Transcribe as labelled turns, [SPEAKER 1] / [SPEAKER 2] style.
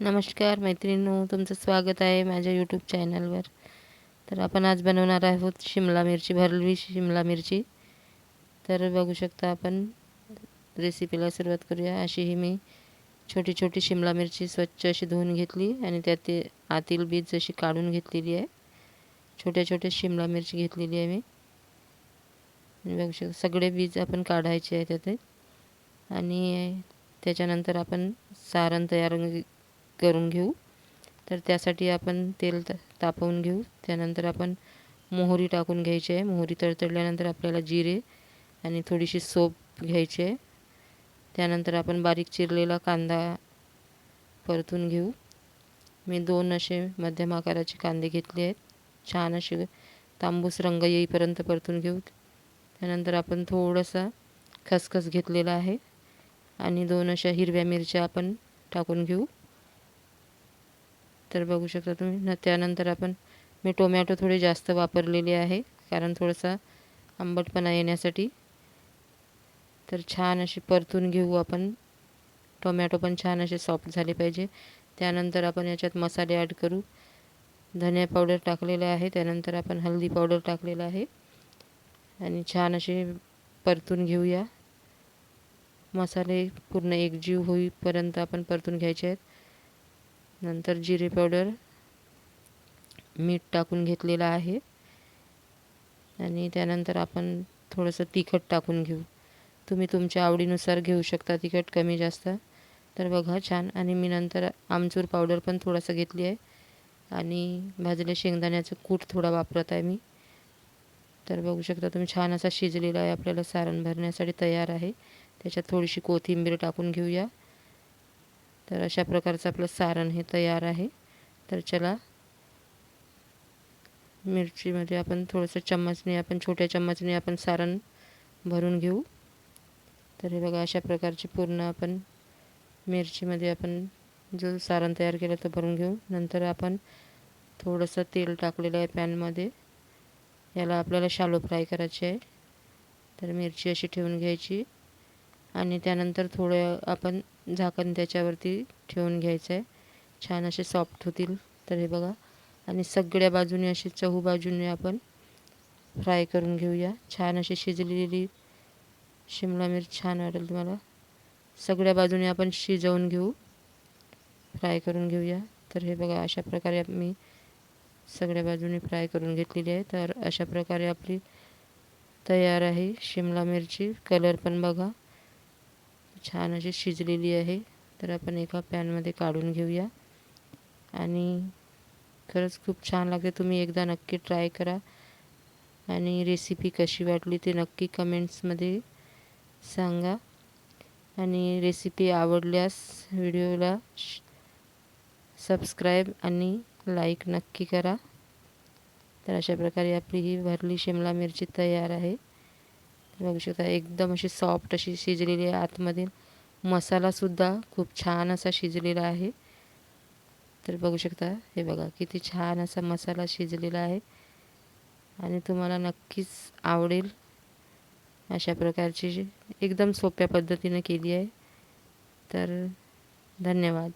[SPEAKER 1] नमस्कार मैत्रिणींनो तुमचं स्वागत आहे माझ्या यूट्यूब चॅनलवर तर आपण आज बनवणार आहोत शिमला मिरची भरली शिमला मिरची. तर बघू शकता आपण रेसिपीला सुरुवात करूया. अशी ही मी छोटी छोटी शिमला मिरची स्वच्छ अशी धुवून घेतली आणि त्यात ते आतील बीज अशी काढून घेतलेली आहे. छोट्या छोट्या शिमला मिरची घेतलेली आहे मी. बघू शकता सगळे बीज आपण काढायचे आहे त्यात आणि त्याच्यानंतर आपण सारण तयार करून घेऊ. तर त्यासाठी आपण तेल त तापवून घेऊ. त्यानंतर आपण मोहरी टाकून घ्यायची आहे. मोहरी तडतडल्यानंतर आपल्याला जिरे आणि थोडीशी सोप घ्यायची आहे. त्यानंतर आपण बारीक चिरलेला कांदा परतून घेऊ. मी दोन असे मध्यम आकाराचे कांदे घेतले आहेत. छान असे तांबूस रंग येईपर्यंत परतून घेऊ. त्यानंतर आपण थोडंसं खसखस घेतलेला आहे. आणि दोन अशा हिरव्या मिरच्या आपण टाकून घेऊ. तर बघू शकता तुम्ही. न त्यानंतर आपण मी टोमॅटो थोडे जास्त वापरलेले आहे कारण थोडासा आंबटपणा येण्यासाठी. तर छान अशी परतून घेऊ आपण. टोमॅटो पण छान असे सॉफ्ट झाले पाहिजे. त्यानंतर आपण याच्यात मसाले ॲड करू. धनिया पावडर टाकलेला आहे त्यानंतर आपण हल्दी पावडर टाकलेलं आहे. आणि छान असे परतून घेऊया. मसाले पूर्ण एकजीव होईपर्यंत आपण परतून घ्यायचे आहेत. नंतर जिरे पावडर मीठ टाकून घेतलेलं आहे. आणि त्यानंतर आपण थोडंसं तिखट टाकून घेऊ. तुम्ही तुमच्या आवडीनुसार घेऊ शकता तिखट कमी जास्त. तर बघा छान. आणि मी नंतर आमचूर पावडर पण थोडंसं घेतली आहे. आणि भाजले शेंगदाण्याचं कूट थोडा वापरत आहे मी. तर बघू शकता तुम्ही छान असा शिजलेला आहे. आपल्याला सारण भरण्यासाठी तयार आहे. त्याच्यात थोडीशी कोथिंबीर टाकून घेऊया. तर अशा प्रकारचं आपलं सारण हे तयार आहे. तर चला मिरचीमध्ये आपण थोडंसं चम्मचने आपण छोट्या चम्मचने आपण सारण भरून घेऊ. तर हे बघा अशा प्रकारची पूर्ण आपण मिरचीमध्ये आपण जो सारण तयार केलं तर भरून घेऊ. नंतर आपण थोडंसं तेल टाकलेलं आहे पॅनमध्ये. याला आपल्याला शालो फ्राय करायचे आहे. तर मिरची अशी ठेवून घ्यायची. आणि त्यानंतर थोडं आपण झाकण त्याच्यावरती ठेवून घ्यायचं आहे छान असे सॉफ्ट होतील. तर हे बघा. आणि सगळ्या बाजूने असे चहू बाजूने आपण फ्राय करून घेऊया. छान अशी शिजलेली शिमला मिरच छान वाटेल तुम्हाला. सगळ्या बाजूने आपण शिजवून घेऊ. फ्राय करून घेऊया. तर हे बघा अशा प्रकारे मी सगळ्या बाजूने फ्राय करून घेतलेली आहे. तर अशा प्रकारे आपली तयार आहे शिमला मिरची. कलर पण बघा. छान अशी शिजलेली आहे. तर आपण एका पॅनमध्ये काढून घेऊया. आणि खरंच खूप छान लागते. तुम्ही एकदा नक्की ट्राय करा. आणि रेसिपी कशी वाटली ते नक्की कमेंट्समध्ये सांगा. आणि रेसिपी आवडल्यास व्हिडिओला सबस्क्राईब आणि लाईक नक्की करा. तर अशा प्रकारे आपली ही भरली शिमला मिरची तयार आहे. बघू शकता एकदम अशी सॉफ्ट अशी शिजलेली आहे आतमध्ये. मसालासुद्धा खूप छान असा शिजलेला आहे. तर बघू शकता हे बघा किती छान असा मसाला शिजलेला आहे. आणि तुम्हाला नक्कीच आवडेल अशा प्रकारची एकदम सोप्या पद्धतीनं केली आहे. तर धन्यवाद.